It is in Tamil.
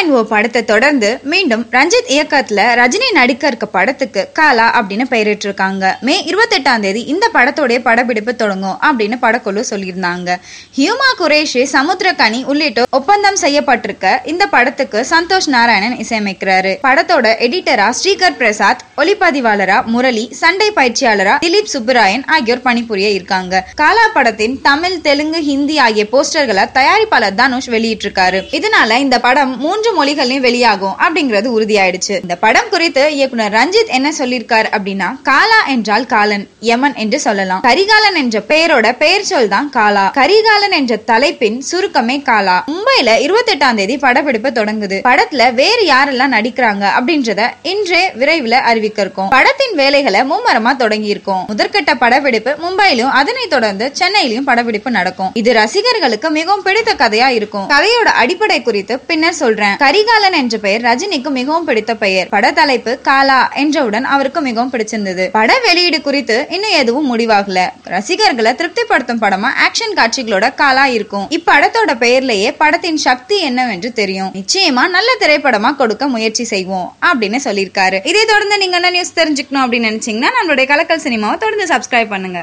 அண்ட் ஓ படத்தை தொடர்ந்து மீண்டும் ரஞ்சித் இயக்கத்துல ரஜினி நடிக்க இருக்க படத்துக்கு காலா அப்படின்னு பெயரிட்டிருக்காங்க. மே இருபத்தெட்டாம் தேதி இந்த படத்தோடைய படப்பிடிப்பு தொடங்கும் அப்படின்னு படக்குழு சொல்லியிருந்தாங்க. ஹியூமா குரேஷி சமுத்திரகனி உள்ளிட்டோர் ஒப்பந்தம் செய்யப்பட்டிருக்க இந்த படத்துக்கு சந்தோஷ் நாராயணன் இசையமைக்கிறாரு. படத்தோட எடிட்டரா ஸ்ரீகர் பிரசாத் ஒளிப்பதிவாளரா முரளி சண்டை பயிற்சியாளரா திலீப் சுப்புராயன் ஆகியோர் பணிபுரிய இருக்காங்க. காலா படத்தின் தமிழ் தெலுங்கு ஹிந்தி ஆகிய போஸ்டர்களை தயாரிப்பாளர் தனுஷ் வெளியிட்டிருக்காரு. இதனால இந்த படம் மூன்று மொழிகளையும் வெளியாகும் அப்படிங்கிறது உறுதியாயிடுச்சு. இந்த படம் குறித்து இயக்குனர் ரஞ்சித் என்ன சொல்லியிருக்காரு அப்படின்னா காலா என்றால் காலன் யமன் என்று சொல்லலாம். கரிகாலன் என்ற பெயரோட பெயர் சொல் தான் காலா. கரிகாலன் என்ற தலைப்பின் சுருக்கமே காலா. மும்பைல இருபத்தெட்டாம் தேதி படப்பிடிப்பு தொடங்குது. படத்துல வேறு யாரெல்லாம் நடிக்கிறாங்க அப்படின்றத இன்றே விரைவில் அறிவிக்க இருக்கும் படத்தின் வேலைகளை மும்மரமா தொடங்கி இருக்கோம் முதற்கட்ட படப்பிடிப்பு மும்பையிலும் அதனை தொடர்ந்து சென்னையிலும் படப்பிடிப்பு நடக்கும். இது ரசிகர்களுக்கு மிகவும் பிடித்த கதையா இருக்கும். கதையோட அடிப்படை குறித்து பின்னர் சொல்றேன். கரிகாலன் என்ற பெயர் ரஜினிக்கு மிகவும் பிடித்த பெயர். பட தலைப்பு காலா என்றவுடன் அவருக்கு மிகவும் பிடிச்சிருந்தது. பட வெளியீடு குறித்து இன்னும் எதுவும் முடிவாகல. ரசிகர்களை திருப்திப்படுத்தும் படமா ஆக்ஷன் காட்சிகளோட காலா இருக்கும். இப்படத்தோட பெயர்லயே படத்தின் சக்தி என்னவென்று தெரியும். நிச்சயமா நல்ல திரைப்படமா கொடுக்க முயற்சி செய்வோம் அப்படின்னு சொல்லியிருக்காரு. இதை தொடர்ந்து நீங்க என்ன நியூஸ் தெரிஞ்சுக்கணும் அப்படின்னு நினைச்சீங்கன்னா நம்மளுடைய கலக்கல் சினிமாவை தொடர்ந்து சப்ஸ்கிரைப் பண்ணுங்க.